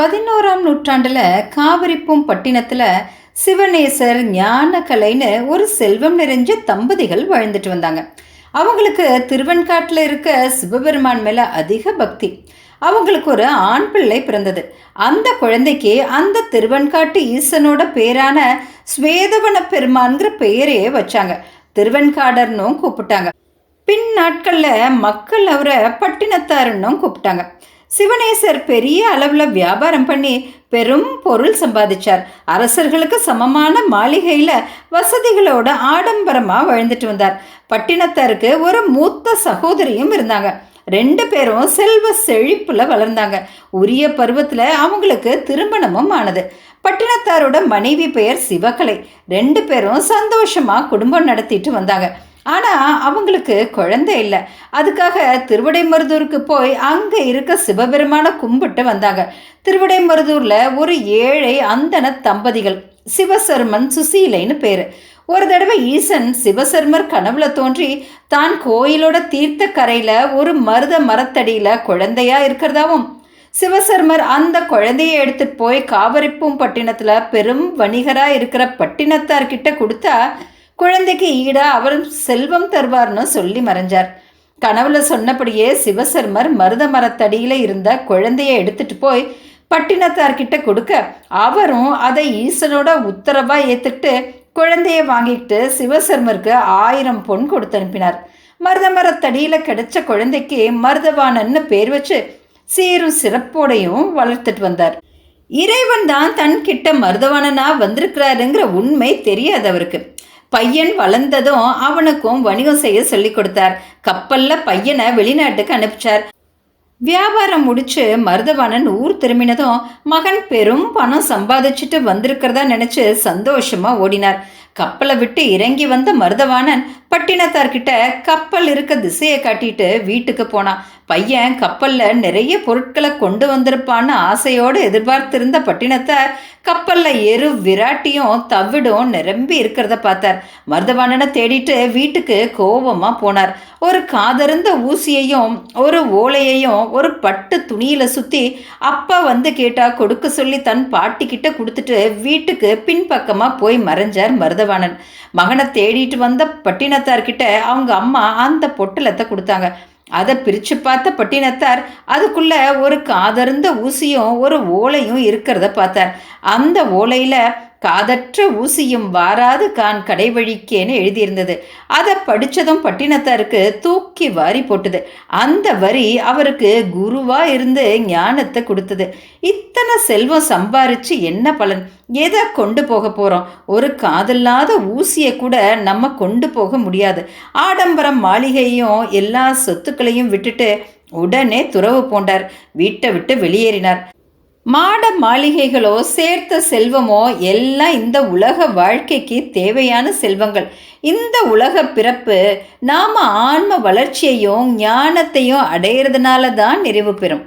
பதினோராம் நூற்றாண்டில் காவிரிப்பும் பட்டினத்தில் சிவநேசர் ஞானக்கலைன்னு ஒரு செல்வம் நிறைஞ்ச தம்பதிகள் வாழ்ந்துட்டு வந்தாங்க. அவங்களுக்கு திருவெண்காட்டில் இருக்க சிவபெருமான் மேலே அதிக பக்தி. அவங்களுக்கு ஒரு ஆண் பிள்ளை பிறந்தது. அந்த குழந்தைக்கு அந்த திருவெண்காட்டு ஈசனோட பேரான ஸ்வேதவன பெருமான்கிற பெயரையே வச்சாங்க. திருவெண்காடர்னும் கூப்பிட்டாங்க. பின் நாட்களில் மக்கள் அவரை பட்டினத்தாருன்னும் கூப்பிட்டாங்க. சிவனேசர் பெரிய அளவில் வியாபாரம் பண்ணி பெரும் பொருள் சம்பாதிச்சார். அரசர்களுக்கு சமமான மாளிகையில் வசதிகளோட ஆடம்பரமாக வாழ்ந்துட்டு வந்தார். பட்டினத்தாருக்கு ஒரு மூத்த சகோதரியும் இருந்தாங்க. ரெண்டு பேரும் செல்வ செழிப்பில் வளர்ந்தாங்க. உரிய பருவத்தில் அவங்களுக்கு திருமணமும் ஆனது. பட்டினத்தாரோட மனைவி பெயர் சிவகலை. ரெண்டு பேரும் சந்தோஷமாக குடும்பம் நடத்திட்டு வந்தாங்க. ஆனால் அவங்களுக்கு குழந்தை இல்லை. அதுக்காக திருவிடைமருதூருக்கு போய் அங்கே இருக்க சிவபெருமான கும்பிட்டு வந்தாங்க. திருவிடைமருதூரில் ஒரு ஏழை அந்தன தம்பதிகள் சிவசர்மன் சுசீலைன்னு பேர். ஒரு தடவை ஈசன் சிவசர்மர் கனவுல தோன்றி தான் கோயிலோட தீர்த்த கரையில் ஒரு மருத மரத்தடியில் குழந்தையா இருக்கிறதாவும் சிவசர்மர் அந்த குழந்தையை எடுத்துட்டு போய் காவரிப்பும் பட்டினத்தில் பெரும் வணிகராக இருக்கிற பட்டினத்தார்கிட்ட கொடுத்தா குழந்தைக்கு ஈடா அவர் செல்வம் தருவார்னு சொல்லி மறைஞ்சார். கனவுல சொன்னபடியே சிவசர்மர் மருத மரத்தடியில் இருந்த குழந்தைய எடுத்துட்டு போய் பட்டினத்தார்கிட்ட கொடுக்க அவரும் அதை ஈசனோட உத்தரவா ஏத்துட்டு குழந்தைய வாங்கிட்டு சிவசர்மருக்கு ஆயிரம் பொன் கொடுத்து அனுப்பினார். மருத மரத்தடியில் கிடைச்ச குழந்தைக்கு மருதவானன்னு பேர் வச்சு சீரும் சிறப்போடையும் வளர்த்துட்டு வந்தார். இறைவன் தான் தன் கிட்ட மருதவானனா வந்திருக்கிறாருங்கிற உண்மை தெரியாது அவருக்கு. பையன் வளர்ந்ததும் அவனுக்கும் வணிகம் செய்ய சொல்லி கொடுத்தார். கப்பல்ல பையனை வெளிநாட்டுக்கு அனுப்பிச்சார். வியாபாரம் முடிச்சு மருதவாணன் ஊர் திரும்பினதும் மகன் பெரும் பணம் சம்பாதிச்சுட்டு வந்திருக்கிறதா நினைச்சு சந்தோஷமா ஓடினார். கப்பலை விட்டு இறங்கி வந்த மருதவானன் பட்டினத்தார்கிட்ட கப்பல் இருக்க திசையை காட்டிட்டு வீட்டுக்கு போனான். பையன் கப்பலில் நிறைய பொருட்களை கொண்டு வந்திருப்பான்னு ஆசையோடு எதிர்பார்த்திருந்த பட்டினத்தை கப்பலில் எரு விராட்டியும் தவிடும் நிரம்பி இருக்கிறத பார்த்தார். மருதவாணனை தேடிட்டு வீட்டுக்கு கோபமாக போனார். ஒரு காதருந்த ஊசியையும் ஒரு ஓலையையும் ஒரு பட்டு துணியில் சுற்றி அப்பா வந்து கேட்டால் கொடுக்க சொல்லி தன் பாட்டிக்கிட்ட கொடுத்துட்டு வீட்டுக்கு பின்பக்கமாக போய் மறைஞ்சார் மருதவாணன் மகனை தேடிட்டு வந்த பட்டினத்தார்கிட்ட அவங்க அம்மா அந்த பொட்டலத்தை கொடுத்தாங்க. அதை பிரித்து பார்த்த பட்டினத்தார் அதுக்குள்ளே ஒரு காதர்ந்த ஊசியும் ஒரு ஓலையும் இருக்கிறத பார்த்தார். அந்த ஓலையில் காதற்ற ஊசியும் வாராது கான் கடைவழிக்கேன்னு எழுதியிருந்தது. அதை படித்ததும் பட்டினத்தாருக்கு தூக்கி வாரி போட்டுது. அந்த வரி அவருக்கு குருவா இருந்து ஞானத்தை கொடுத்தது. இத்தனை செல்வம் சம்பாரிச்சு என்ன பலன்? எதை கொண்டு போக போகிறோம் ஒரு காதல்லாத ஊசியை கூட நம்ம கொண்டு போக முடியாது. ஆடம்பரம் மாளிகையும் எல்லா சொத்துக்களையும் விட்டுட்டு உடனே துறவு போண்டார். வீட்டை விட்டு வெளியேறினார். மாட மாளிகைகளோ சேர்த்த செல்வமோ எல்லாம் இந்த உலக வாழ்க்கைக்கு தேவையான செல்வங்கள். இந்த உலக பிறப்பு நாம ஆன்ம வளர்ச்சியையும் ஞானத்தையும் அடையிறதுனால தான் நிறைவு பெறும்.